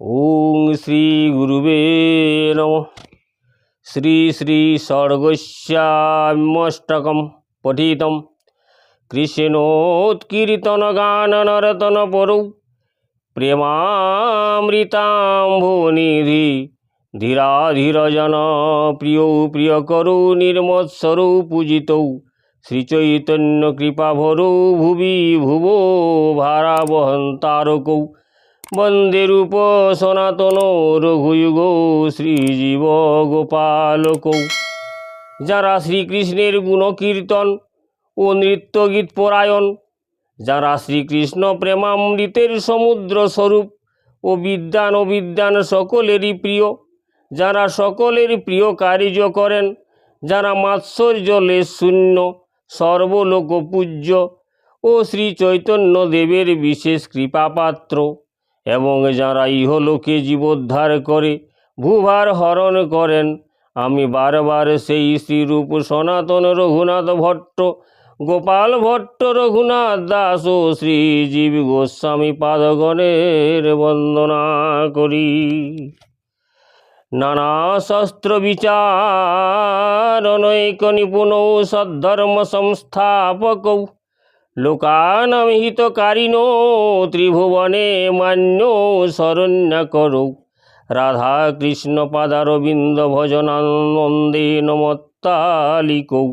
ওং শ্রী গুরুবে নম। শ্রী শ্রী সর্গস্যামষ্টকম পঠিতম। কৃষ্ণোৎকীর্তনগাননরতন পরৌ প্রেমামৃতাম্ভুনিধি। ধীরাধীরজন প্রিয়ৌ প্রিয়করৌ নির্মৎসরৌ পূজিতৌ। শ্রীচৈতন্য কৃপাভরৌ ভুবি ভুবো ভারাবহন্তারকৌ। বন্দে রূপ সনাতন রঘুযুগ শ্রীজীব গোপালকৌ। যারা শ্রীকৃষ্ণের গুণকীর্তন ও নৃত্যগীত পরায়ণ, যারা শ্রীকৃষ্ণ প্রেমামৃতের সমুদ্র স্বরূপ ও বিদ্যান ও বিদ্যান সকলেরই প্রিয়, যারা সকলের প্রিয় কার্য করেন, যারা মাৎসর্যলে শূন্য সর্বলোক পূজ্য ও শ্রী চৈতন্য দেবের বিশেষ কৃপাপাত্র। এবং যারা ইহলোকে জীবোদ্ধার করে, ভূভার হরণ করেন, আমি বারবার সেই শ্রীরূপ সনাতন রঘুনাথ ভট্ট, গোপাল ভট্ট রঘুনাথ দাস ও শ্রীজীব গোস্বামী পাদগণের বন্দনা করি। নানা শস্ত্র বিচারণৈক নিপুণ সদ্ধর্ম সংস্থাপক লোকানাম হিতকারিণ ত্রিভুবনে মান্য শরণ্য করৌ রাধা কৃষ্ণ পাদারবিন্দ ভজনানন্দে নমত্তালিকৌ।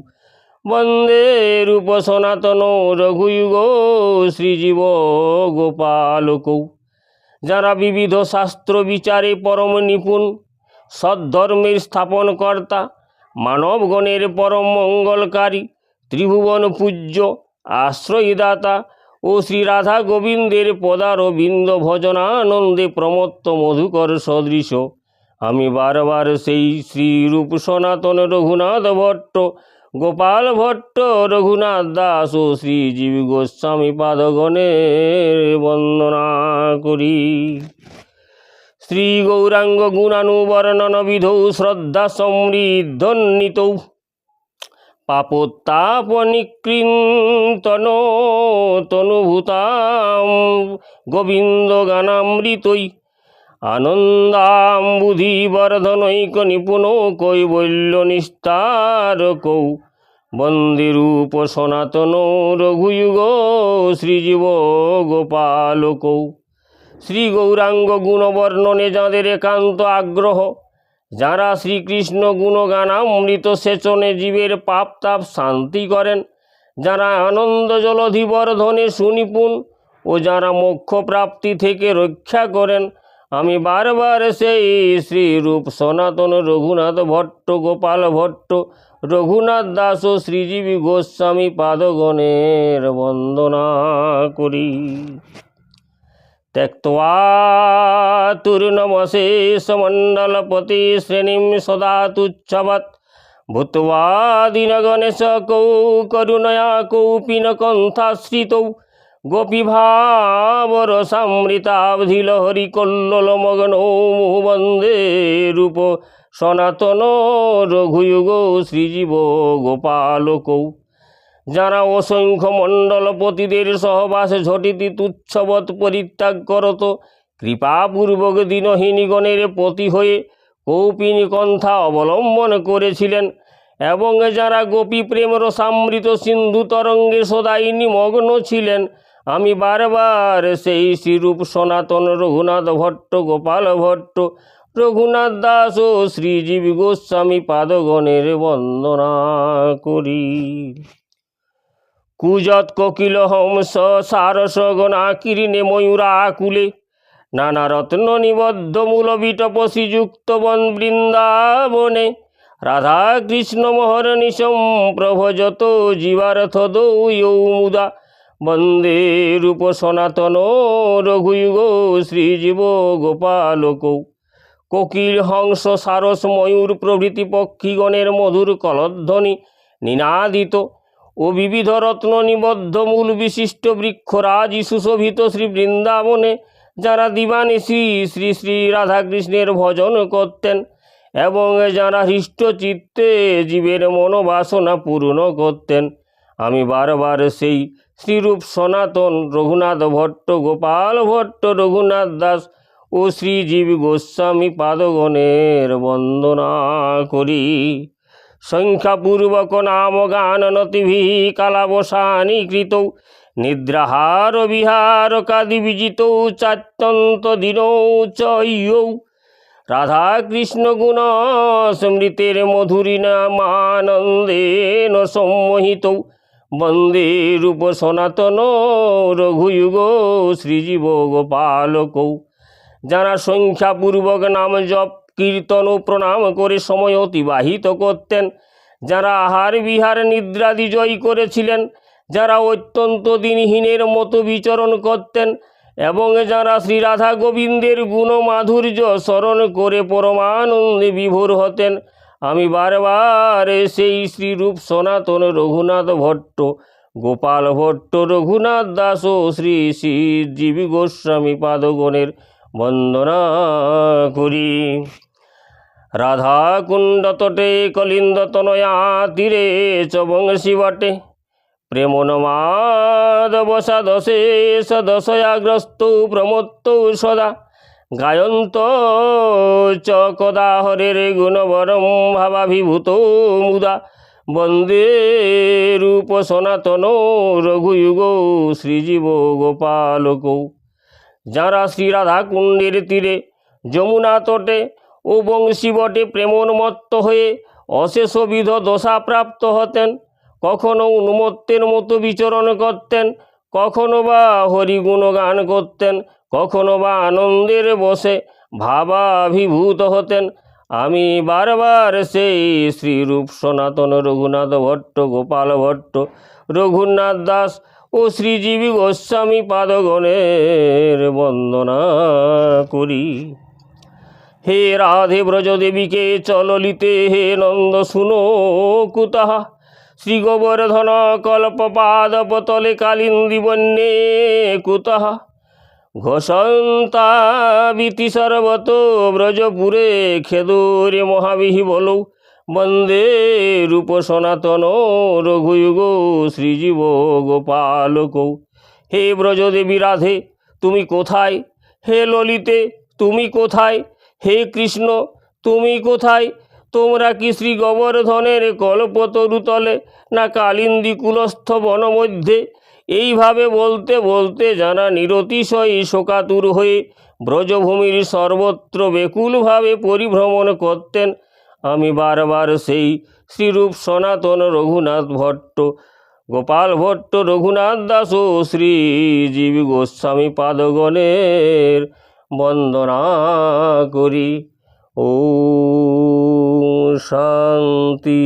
বন্দে রূপ সনাতন রঘুযুগ শ্রীজীব গোপালকৌ যারা বিবিধ শাস্ত্র বিচারে পরম নিপুণ, সদ্ধর্মের স্থাপনকর্তা, মানবগণের পরম মঙ্গলকারী, ত্রিভুবন পূজ্য আশ্রয়দাতা ও শ্রী রাধা গোবিন্দের পদারবিন্দ ভজনানন্দে প্রমত্ত মধুকর সদৃশ। আমি বারবার সেই শ্রীরূপ সনাতন রঘুনাথ ভট্ট, গোপাল ভট্ট, রঘুনাথ দাস ও শ্রীজীব গোস্বামী পাদগণের বন্দনা করি। শ্রী গৌরাঙ্গ গুণানুবর্ণন বিধৌ শ্রদ্ধা সমৃদ্ধন্বিতৌ পাপোত্তাপ নিকৃন্তন তনুভূতাম গোবিন্দ গানামৃতই আনন্দাম্বুধিবর্ধনৈক নিপুণ কৈবল্য নিস্তারকৌ বন্দে রূপ সনাতন রঘুযুগ শ্রীজীব গোপালকৌ। শ্রী গৌরাঙ্গ গুণবর্ণনে যাঁদের একান্ত আগ্রহ যারা শ্রীকৃষ্ণ গুণগানামৃত সেচনে জীবের পাপ তাপ শান্তি করেন, যারা আনন্দ জলধি বর্ধনে সুনিপুণ ও যারা মোক্ষ প্রাপ্তি থেকে রক্ষা করেন, আমি বারবার সেই শ্রীরূপ সনাতন রঘুনাথ ভট্ট, গোপাল ভট্ট, রঘুনাথ দাস ও শ্রীজীবী গোস্বামী পাদগণের বন্দনা করি। त्यक्त्वा तुर्नमशेषमण्डलपति श्रेणीं सदा तुच्छवत् भूत्वा दीनगणेशकौ करुणया कौपिनकण्ठाश्रितौ गोपीभावरसामृताब्धिलहरिकल्लोलमग्नौ वन्दे रूप সনাতন রঘুযুগ শ্রীজীব গোপালকৌ যারা অসংখ্য মণ্ডলপতিদের সহবাসে ঝটিতি তুচ্ছবৎ পরিত্যাগ করত, কৃপাপূর্বক দিনহীনগণের পতি হয়ে কৌপিনী কন্থা অবলম্বন করেছিলেন এবং যারা গোপী প্রেম রসামৃত সিন্ধু তরঙ্গে সদাই নিমগ্ন ছিলেন, আমি বারবার সেই শ্রীরূপ সনাতন রঘুনাথ ভট্ট, গোপাল ভট্ট, রঘুনাথ দাস ও শ্রীজীব গোস্বামী পাদগণের বন্দনা করি। কুজত কোকিল হংস সারস গণাকিরিণে ময়ূরা আকুলে। নানা রত্ন নিবদ্ধ মূল বিটপ শ্রীযুক্ত বন বৃন্দাবনে। রাধা কৃষ্ণ মোহর নিশম প্রভজত জীবার্থ দৌয়ৌ মুদা বন্দে রূপ সনাতন রঘুযুগ শ্রীজীব গোপালকৌ কোকিল হংস সারস ময়ূর প্রভৃতি পক্ষীগণের মধুর কলধ্বনি নিনাদিত। ও বিবিধ রত্ন নিবদ্ধ মূল বিশিষ্ট বৃক্ষরাজি সুশোভিত শ্রী বৃন্দাবনে যারা দিবানিশি শ্রী শ্রী শ্রী রাধাকৃষ্ণের ভজন করতেন এবং যারা হৃষ্ট চিত্তে জীবের মনোবাসনা পূর্ণ করতেন। আমি বারবার সেই শ্রীরূপ সনাতন রঘুনাথ ভট্ট, গোপাল ভট্ট, রঘুনাথ দাস ও শ্রীজীব গোস্বামী পাদগণের বন্দনা করি। সংখ্যাপূর্বক নাম গান নতিভি কালাবসানি কৃত। নিদ্রাহার বিহার কাদি বিজিত চাত্যন্ত দিন চয়ৌ রাধা কৃষ্ণ গুণ স্মৃতির মধুরী নামানন্দেন সম্মোহিত। বন্দে রূপ সনাতন রঘুযুগ শ্রীজীব গোপালকৌ যারা সংখ্যাপূর্বক নাম জপ কীর্তন ও প্রণাম করে সময় অতিবাহিত করতেন। যারা আহার বিহার নিদ্রাদি জয় করেছিলেন, যারা অত্যন্ত দিনহীনের মতো বিচরণ করতেন এবং যারা শ্রী রাধা গোবিন্দের গুণ মাধুর্য স্মরণ করে পরমানন্দে বিভোর হতেন, আমি বারবার সেই শ্রীরূপ সনাতন রঘুনাথ ভট্ট, গোপাল ভট্ট, রঘুনাথ দাস ও শ্রী শ্রী জীবী গোস্বামী পাদগণের বন্দনা করি। রাধা কুণ্ড তটে কলিন্দ তনয়া তীরে চ বংশী বটে প্রেমনমাদ বসাদশে সদশয়াগ্রস্ত প্রমত্ত সদা গায়ন্ত চ কদা হরের গুণবরম ভাবাভিভূত মুদা বন্দে রূপ সনাতন রঘুযুগ শ্রীজীব গোপালকৌ যারা শ্রীরাধা কুণ্ডের তীরে যমুনা তটে ও বংশী বটে প্রেমোন্মত্ত হয়ে অশেষবিধ দশাপ্রাপ্ত হতেন। কখনো উন্মত্তের মতো বিচরণ করতেন, কখনো বা হরিগুণ গান করতেন, কখনো বা আনন্দের বসে ভাবাভিভূত হতেন। আমি বারবার সেই শ্রীরূপ সনাতন রঘুনাথ ভট্ট, গোপাল ভট্ট, রঘুনাথ দাস ও শ্রীজীবী গোস্বামী পাদগণের বন্দনা করি। হে রাধে ব্রজদেবীকে চললিতে হে নন্দ শুনো কুতাহা। শ্রী গোবর্ধন কল্পপাদ পতলে কালিন্দী বন্যে কুতঃ ঘোষন্তাবিতি সর্বত ব্রজপুরে খেদুরে মহাবিহি বলৌ। বন্দে রূপ সনাতন রঘুযুগ শ্রীজীব গোপালকৌ হে ব্রজদেবী রাধে, তুমি কোথায়? হে ললিতে, তুমি কোথায়? হে কৃষ্ণ, তুমি কোথায়? তোমরা কি শ্রী গোবর্ধনের কল্পতরুতলে না কালিন্দী কুলস্থ বনমধ্যে? এইভাবে বলতে বলতে যারা নিরতিশয়ী শোকাতুর হয়ে ব্রজভূমির সর্বত্র বেকুলভাবে পরিভ্রমণ করতেন। আমি বারবার সেই শ্রীরূপ সনাতন রঘুনাথ ভট্ট, গোপাল ভট্ট, রঘুনাথ দাস ও শ্রীজীব গোস্বামী পাদগণের বন্দনা করি। ও শান্তি।